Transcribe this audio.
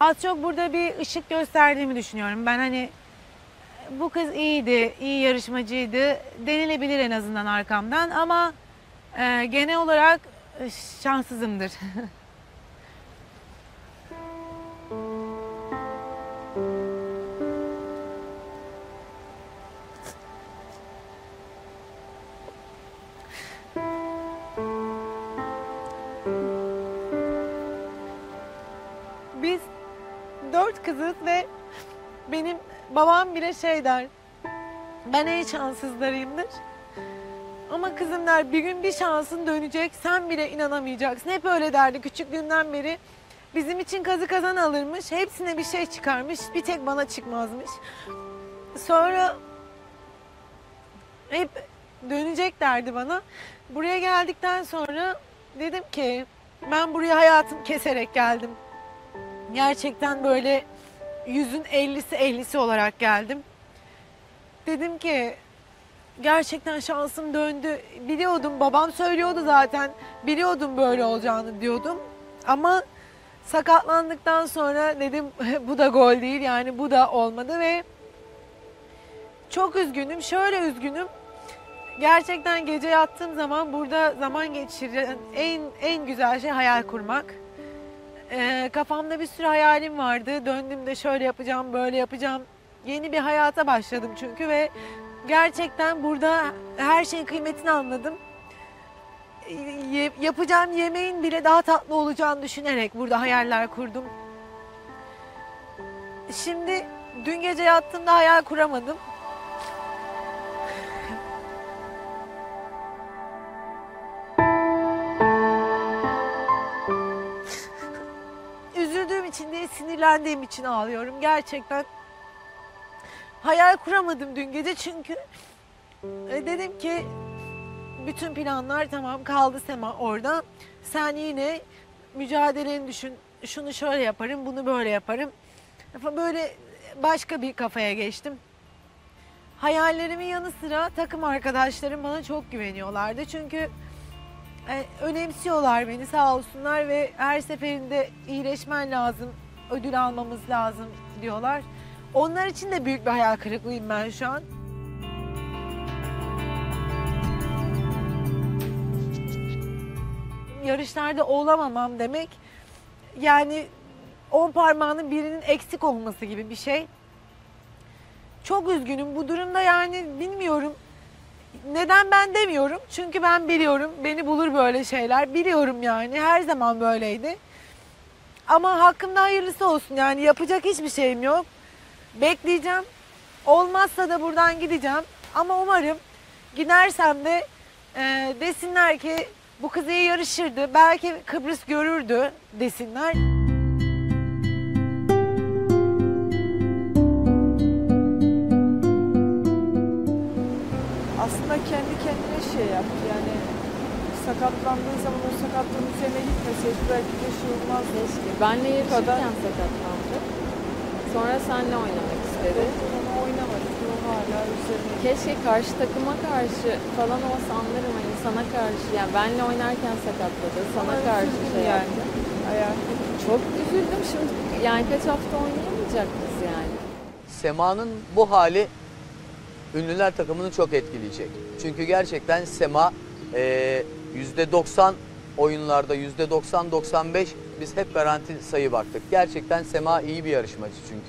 Az çok burada bir ışık gösterdiğimi düşünüyorum. Ben hani bu kız iyiydi, iyi yarışmacıydı denilebilir en azından arkamdan ama e, genel olarak şanssızımdır. dört kızız ve benim babam bile şey der. Ben en şanssızlarıyımdır. Ama kızım der bir gün bir şansın dönecek sen bile inanamayacaksın. Hep öyle derdi küçüklüğünden beri. Bizim için kazı kazan alırmış. Hepsine bir şey çıkarmış. Bir tek bana çıkmazmış. Sonra hep dönecek derdi bana. Buraya geldikten sonra dedim ki ben buraya hayatım keserek geldim. Gerçekten böyle yüzün ellisi ellisi olarak geldim. Dedim ki gerçekten şansım döndü. Biliyordum babam söylüyordu zaten. Biliyordum böyle olacağını diyordum. Ama sakatlandıktan sonra dedim bu da gol değil yani bu da olmadı ve çok üzgünüm. Şöyle üzgünüm. Gerçekten gece yattığım zaman burada zaman geçiren en en güzel şey hayal kurmak. Ee, kafamda bir sürü hayalim vardı. Döndüm de şöyle yapacağım, böyle yapacağım. Yeni bir hayata başladım çünkü ve gerçekten burada her şeyin kıymetini anladım. Ye- yapacağım yemeğin bile daha tatlı olacağını düşünerek burada hayaller kurdum. Şimdi dün gece yattığımda hayal kuramadım. İçin değil, sinirlendiğim için ağlıyorum. Gerçekten hayal kuramadım dün gece çünkü e, dedim ki bütün planlar tamam kaldı Sema orada. Sen yine mücadeleni düşün. Şunu şöyle yaparım, bunu böyle yaparım. Böyle başka bir kafaya geçtim. Hayallerimin yanı sıra takım arkadaşlarım bana çok güveniyorlardı. Çünkü e, önemsiyorlar beni sağ olsunlar ve her seferinde iyileşmen lazım, ödül almamız lazım diyorlar. Onlar için de büyük bir hayal kırıklığıyım ben şu an. Yarışlarda olamamam demek yani on parmağının birinin eksik olması gibi bir şey. Çok üzgünüm bu durumda yani bilmiyorum. Neden ben demiyorum? Çünkü ben biliyorum. Beni bulur böyle şeyler. Biliyorum yani. Her zaman böyleydi. Ama hakkımda hayırlısı olsun. Yani yapacak hiçbir şeyim yok. Bekleyeceğim. Olmazsa da buradan gideceğim. Ama umarım gidersem de e, desinler ki bu kız iyi yarışırdı. Belki Kıbrıs görürdü desinler. Kendi kendine şey yaptı yani sakatlandığı zaman o sakatlığın üzerine gitmeseydi belki de şey olmazdı. Keşke. Benle yarışırken sakatlandı. Sonra seninle oynamak istedi. Ama oynamadı. O hala üzerine. Keşke karşı takıma karşı falan olsa anlarım hani sana karşı. Yani benle oynarken sakatladı. Sana Ama karşı şey yani. Ayağı. Çok üzüldüm şimdi. Yani kaç hafta oynayamayacak kız yani. Sema'nın bu hali ünlüler takımını çok etkileyecek. Çünkü gerçekten Sema eee, %90 oyunlarda %90-95 biz hep garanti sayı baktık. Gerçekten Sema iyi bir yarışmacı çünkü.